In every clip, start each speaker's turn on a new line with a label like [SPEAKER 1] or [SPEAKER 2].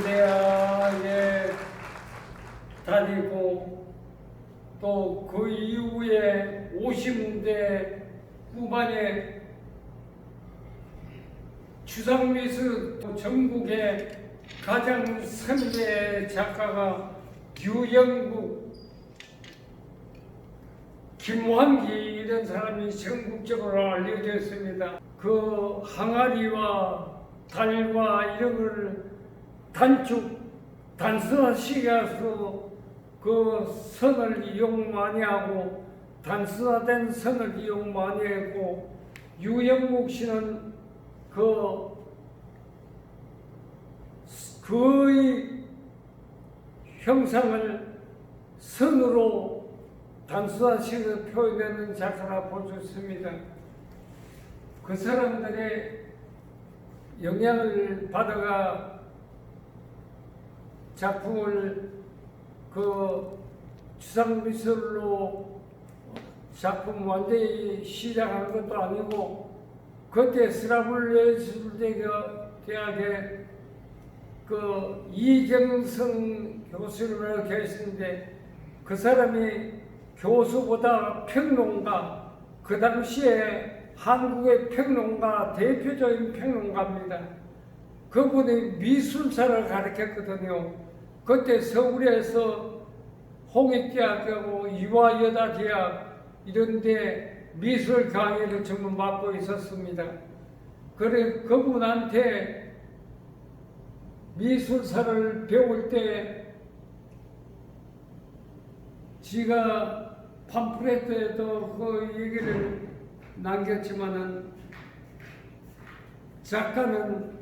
[SPEAKER 1] 서울예술대학에 다니고 또 그 이후에 50대 후반에 추상미술 전국의 가장 선배 작가가 유영국, 김환기 이런 사람이 전국적으로 알려져 있습니다. 그 항아리와 달과 이런 걸 단축, 단순화시켜서 그 선을 이용 많이 하고 단순화된 선을 이용 많이 했고 유영국 씨는 그 거의 형상을 선으로 단순화시켜 표현하는 작가라 볼 수 있습니다. 그 사람들의 영향을 받아가 작품을 그 추상 미술로 작품 완전히 시작한 것도 아니고 그때 스라블 예술대학에 그 이경성 교수를 계시는데 그 사람이 교수보다 평론가 그 당시에 한국의 평론가 대표적인 평론가입니다. 그분이 미술사를 가르쳤거든요. 그때 서울에서 홍익대학하고 이화여다대학 이런데 미술 강의를 전부 맡고 있었습니다. 그래 그분한테 미술사를 배울 때 지가 팜프레트에도 그 얘기를 남겼지만은 작가는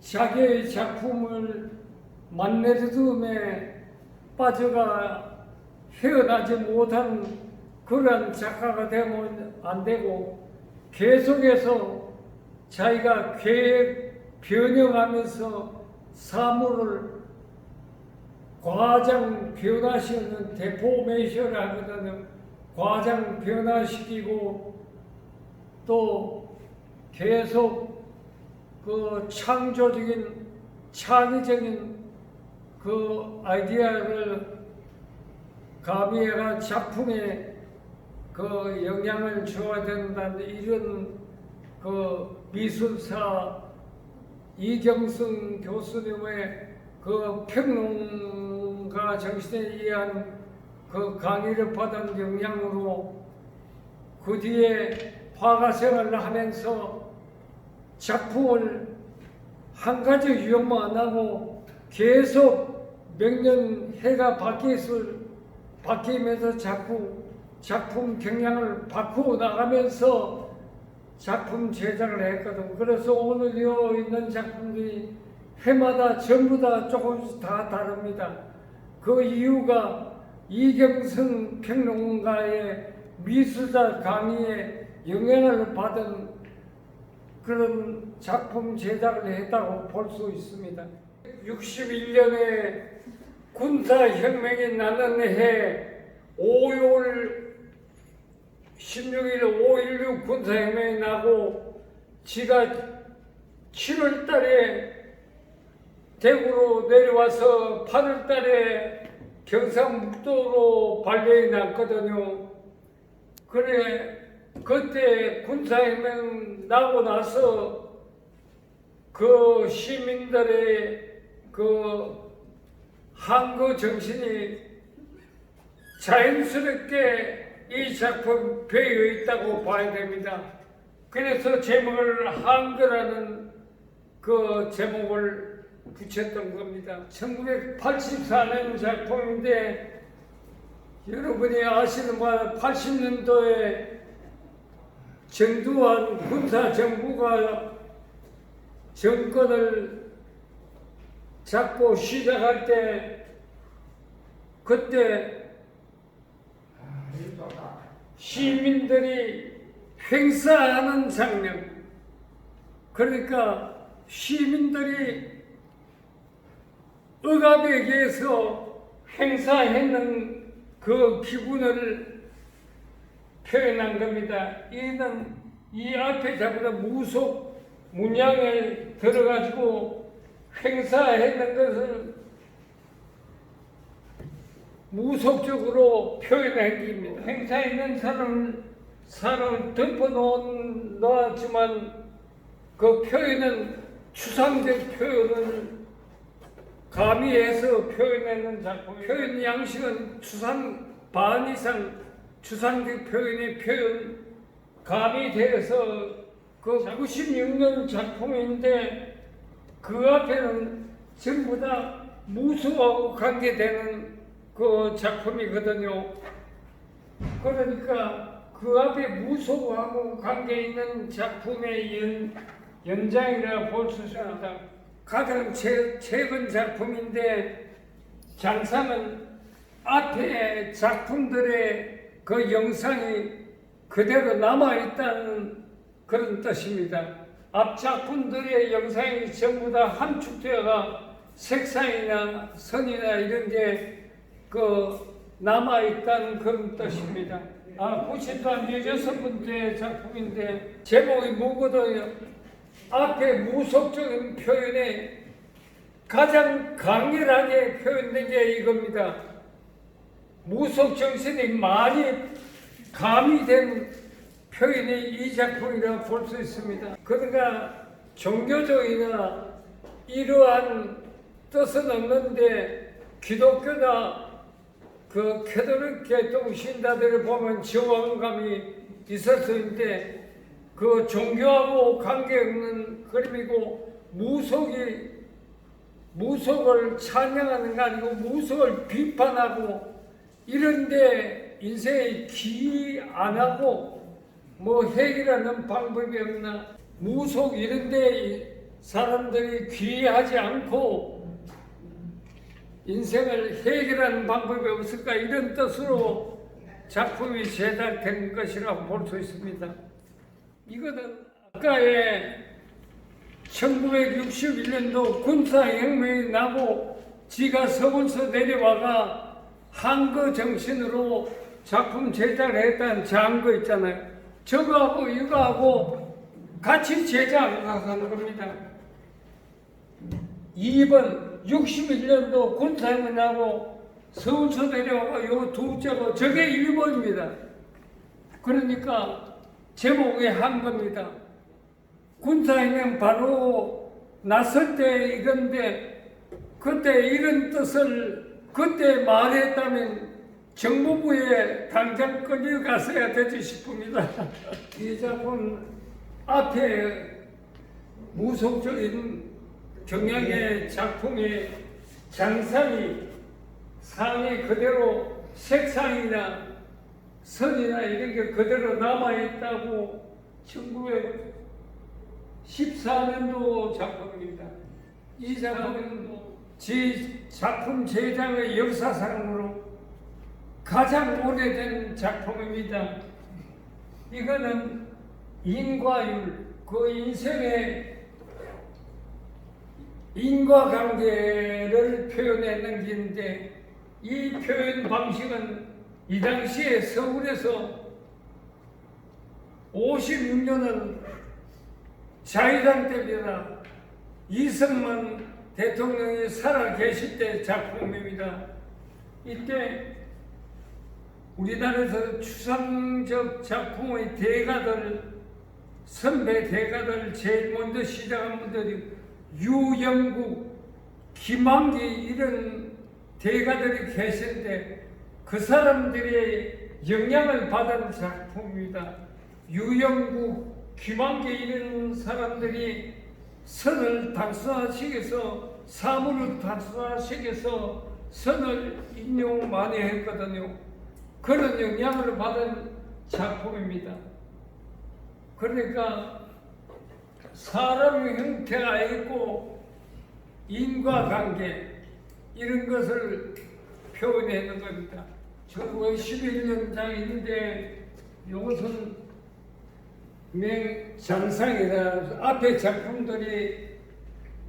[SPEAKER 1] 자기의 작품을 만내듬에 빠져가 헤어나지 못한 그런 작가가 되면 안 되고 계속해서 자기가 계획 변형하면서 사물을 과장 변화시키는 데포메이션을 하거든요. 과장 변화시키고 또 계속 그 창조적인 창의적인 그 아이디어를 가미해가 작품에 그 영향을 줘야 된다는 이런 그 미술사 이경승 교수님의 그 평론가 정신에 의한 그 강의를 받은 영향으로 그 뒤에 화가 생활을 하면서 작품을 한 가지 유형만 안 하고 계속 몇 년 해가 바뀌었을 바뀌면서 자꾸 작품 경향을 바꾸어 나가면서 작품 제작을 했거든. 그래서 오늘 여 있는 작품들이 해마다 전부 다 조금씩 다 다릅니다. 그 이유가 이경승 평론가의 미술사 강의에 영향을 받은 그런 작품 제작을 했다고 볼 수 있습니다. 61년에 군사혁명이 나는 해 5월 16일 5.16 군사혁명이 나고 지가 7월 달에 대구로 내려와서 8월 달에 경상북도로 발령이 났거든요. 그래, 그때 군사혁명 나고 나서 그 시민들의 그 한국 정신이 자연스럽게 이 작품 배어 있다고 봐야 됩니다. 그래서 제목을 한글하는 그 제목을 붙였던 겁니다. 1984년 작품인데 여러분이 아시는 바와 80년도에 전두환 군사 정부가 정권을 잡고 시작할 때 그때 시민들이 행사하는 장면 그러니까 시민들이 억압에 의해서 행사했는 그 기분을 표현한 겁니다. 이는 이 앞에 잡으다 무속 문양에 들어가지고 행사했는 것을 무속적으로 표현한 겁니다. 행사했는 사람을 사람을 덮어놓은 놓았지만 그 표현은 추상적 표현을 가미해서 표현하는 작품. 표현 양식은 추상 반 이상 추상적 표현의 표현 가미되어서 그 96년 작품인데 그 앞에는 전부 다 무수하고 관계되는 그 작품이거든요. 그러니까 그 앞에 무속하고 관계 있는 작품의 연, 연장이라 볼 수 있습니다. 가장 최, 최근 작품인데 장상은 앞에 작품들의 그 영상이 그대로 남아있다는 그런 뜻입니다. 앞 작품들의 영상이 전부 다 함축되어가 색상이나 선이나 이런 게 그 남아있다는 그런 뜻입니다. 아, 90단 16번째 작품인데 제목이 뭐거든요. 앞에 무속적인 표현에 가장 강렬하게 표현된 게 이겁니다. 무속 정신이 많이 가미된 표현이 이 작품이라고 볼 수 있습니다. 그러니까 종교적이나 이러한 뜻은 없는데 기독교나 그 캐톨릭 계통 신자들을 보면 저항감이 있을 수 있는데 그 종교하고 관계없는 그림이고 무속이 무속을 찬양하는 게 아니고 무속을 비판하고 이런데 인생에 기이 안 하고 뭐 해결하는 방법이 없나 무속 이런데 사람들이 귀하지 않고 인생을 해결하는 방법이 없을까 이런 뜻으로 작품이 제작된 것이라고 볼 수 있습니다. 이거는 아까의 1961년도 군사혁명이 나고 지가 서울서 내려와가 한거 정신으로 작품 제작을 했다는 장거 있잖아요. 저거하고 이거하고 같이 제작하는 겁니다. 2번 61년도 군사혁명 나고 서울서 내려와가 요 둘째고 저게 1번입니다. 그러니까 제목에 한 겁니다. 군사혁명 바로 났을 때 이건데 그때 이런 뜻을 그때 말했다면 정보부에 당장 끌려갔어야 되지 싶습니다. 이 작품 앞에 무속적인 경향의 작품의 장상이 상이 그대로 색상이나 선이나 이런 게 그대로 남아있다고 1914년도 작품입니다. 이 작품은 제 작품 제작의 역사상으로 가장 오래된 작품입니다. 이거는 인과율, 그 인생의 인과관계를 표현하는 게인데 이 표현 방식은 이 당시에 서울에서 56년은 자유당 때입니다. 이승만 대통령이 살아 계실 때 작품입니다. 이때 우리나라에서 추상적 작품의 대가들, 선배 대가들 제일 먼저 시작한 분들이 유영국, 김한기 이런 대가들이 계신데 그 사람들의 영향을 받은 작품입니다. 유영국, 김한기 이런 사람들이 선을 단순화시켜서 사물을 단순화시켜서 선을 인용 많이 했거든요. 그런 영향을 받은 작품입니다. 그러니까 사람의 형태가 있고 인과관계 이런 것을 표현하는 겁니다. 1911년장인데 이것은 장상이나 앞에 작품들이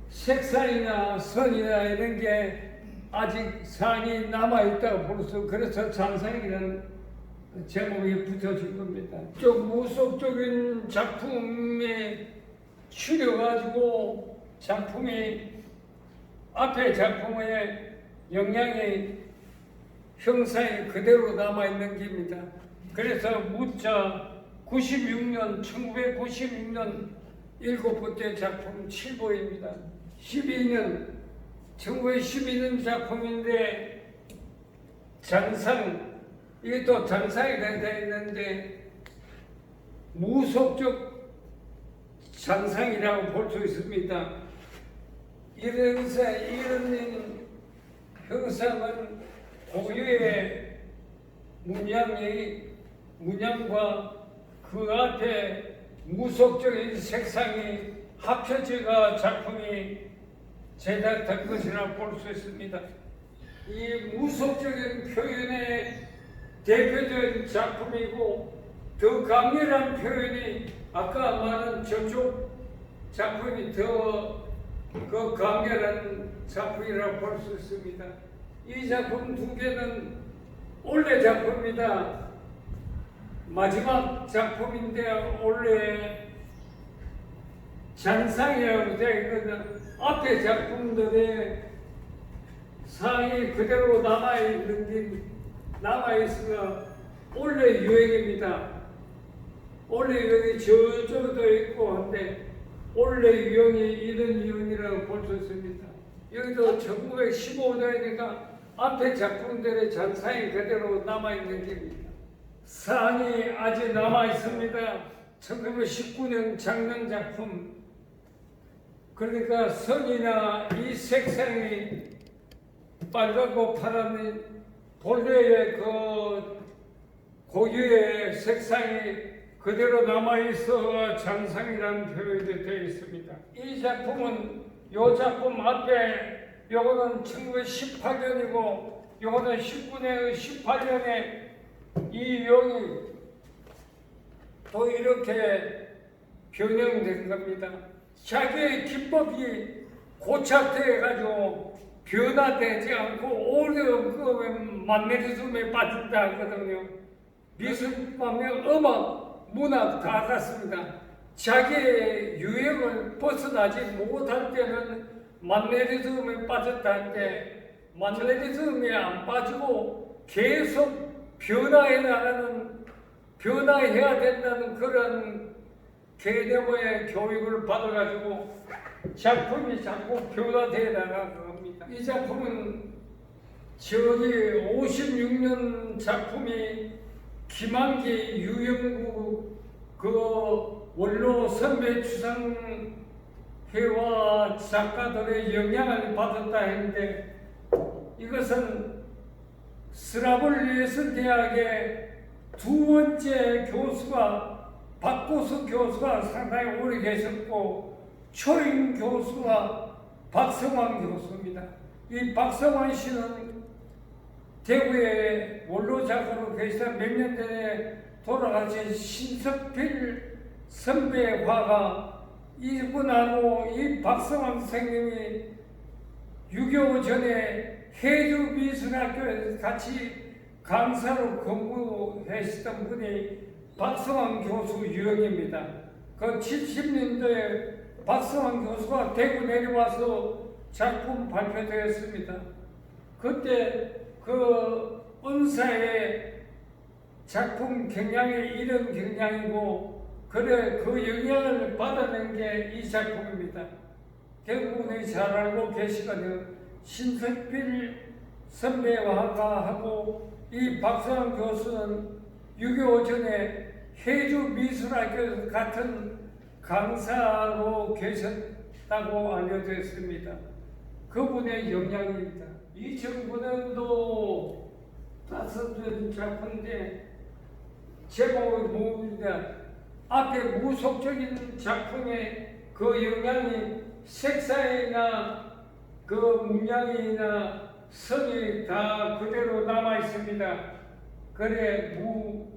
[SPEAKER 1] 색상이나 선이나 이런 게 아직 상이 남아있다고 볼수 그래서 장상이라는 제목이 붙여진 겁니다. 좀 무속적인 작품의 추려가지고 작품이 앞에 작품의 영향이 형상이 그대로 남아있는 겁니다. 그래서 무자 96년, 1996년 일곱 번째 작품 7보입니다. 12년, 1912년 작품인데 장상, 이게 또 장상이 되어 있는데 무속적 장상이라고 볼 수 있습니다. 이런 형사, 이런 형상은 고유의 문양이 문양과 그 앞에 무속적인 색상이 합쳐져가 작품이 제작된 것이라 볼 수 있습니다. 이 무속적인 표현의 대표적인 작품이고 더 강렬한 표현이 아까 말한 저쪽 작품이 더 그 강렬한 작품이라고 볼수 있습니다. 이 작품 두 개는 올해 작품이다. 마지막 작품인데 올해 잔상이라고 되어 있거든. 앞에 작품들의 상이 그대로 남아있는 게 남아있으면 올해 유행입니다. 올해 유행이 저쪽도 있고 한데 올해 유행이 이런 유행이라고 볼 수 있습니다. 여기도 1915년이니까 앞에 작품들의 잔상이 그대로 남아있는 겁니다. 상이 아직 남아있습니다. 1919년 장면 작품 그러니까 선이나 이 색상이 빨갛고 파란이 본래의 그 고유의 색상이 그대로 남아있어 장상이라는 표현이 되어 있습니다. 이 작품은 요 작품 앞에 요거는 1918년이고 요거는 19년 18년에 이 용이 또 이렇게 변형된 겁니다. 자기의 기법이 고착돼 가지고 변화되지 않고 오히려 그 만네리즘에 빠진다 하거든요. 미술 방면 음악, 문학 다 같습니다. 자기의 유행을 벗어나지 못할 때는 만네리즘에 빠졌다 할때 만네리즘에 안 빠지고 계속 변화해 나가는 변화해야 된다는 그런 개념의 교육을 받아가지고 작품이 자꾸 변화되어 나가는 겁니다. 이 작품은 저기 56년 작품이 김한기 유영구 그 원로 선배 추상 회와 작가들의 영향을 받았다 했는데 이것은 스라블 예술대학의 두 번째 교수가 박고수 교수가 상당히 오래 계셨고 초임 교수가 박성환 교수입니다. 이 박성환 씨는 대구에 원로 작가로 계시다 몇 년 전에 돌아가신 신석필 선배화가 이분하고 이 박성환 선생님이 6.25 전에 해주 미술학교에서 같이 강사로 근무하시던 분이 박성환 교수 유형입니다. 그 70년도에 박성환 교수가 대구 내려와서 작품 발표되었습니다. 그때 그 은사의 작품 경향이 이런 경향이고 그래 그 영향을 받아낸 게 이 작품입니다. 대부분이 잘 알고 계시거든요. 신석필 선배와 하고 이 박성환 교수는 6.25 전에 해주 미술학교 같은 강사로 계셨다고 알려져 있습니다. 그분의 영향입니다. 2009년도 다섯 번 작품인데 제목이 뭡니다. 앞에 무속적인 작품의 그 영향이 색상이나 그 문양이나 선이 다 그대로 남아 있습니다. 그래 무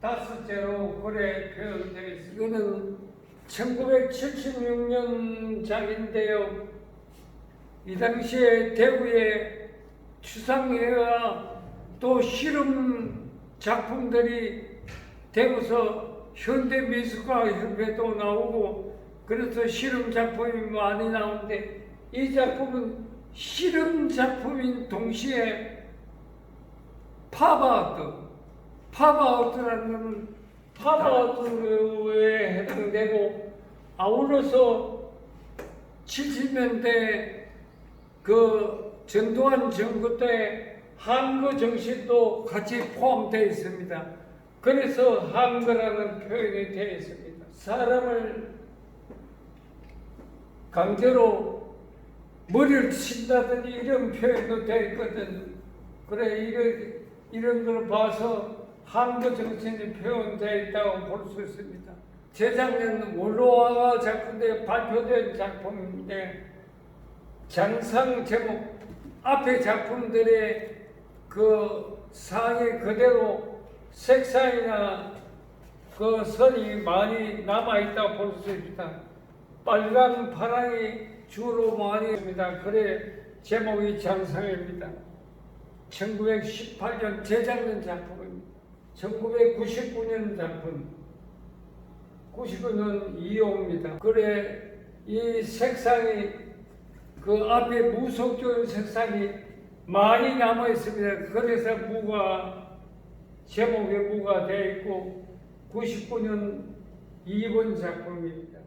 [SPEAKER 1] 다섯째로 그래 표현되어 있습니다. 이거는 1976년 작인데요. 이 당시에 대구의 추상회와 또 실험 작품들이 대구서 현대 미술가 협회도 나오고 그래서 실험 작품이 많이 나오는데 이 작품은 실험 작품인 동시에 팝아웃, 팝아웃이라는 팝아웃에 해당되고 아울러서 70년대 그 전두환 정부 때 한거 정신도 같이 포함되어 있습니다. 그래서 한거라는 표현이 되어 있습니다. 사람을 강제로 머리를 친다든지 이런 표현도 되어 있거든. 그래 이런 이런 걸 봐서 한거 정신이 표현되어 있다고 볼 수 있습니다. 재작년 월로와 작품에 발표된 작품인데 장상 제목 앞에 작품들의 그 상이 그대로 색상이나 그 선이 많이 남아 있다고 볼수 있습니다. 빨간 파랑이 주로 많이 있습니다. 그래 제목이 장상입니다. 1918년 재작년 작품입니다. 1999년 작품. 99년 이용입니다. 그래 이 색상이 그 앞에 무속적인 색상이 많이 남아 있습니다. 그래서 무가 제목에 무가 되어 있고 99년 2번 작품입니다.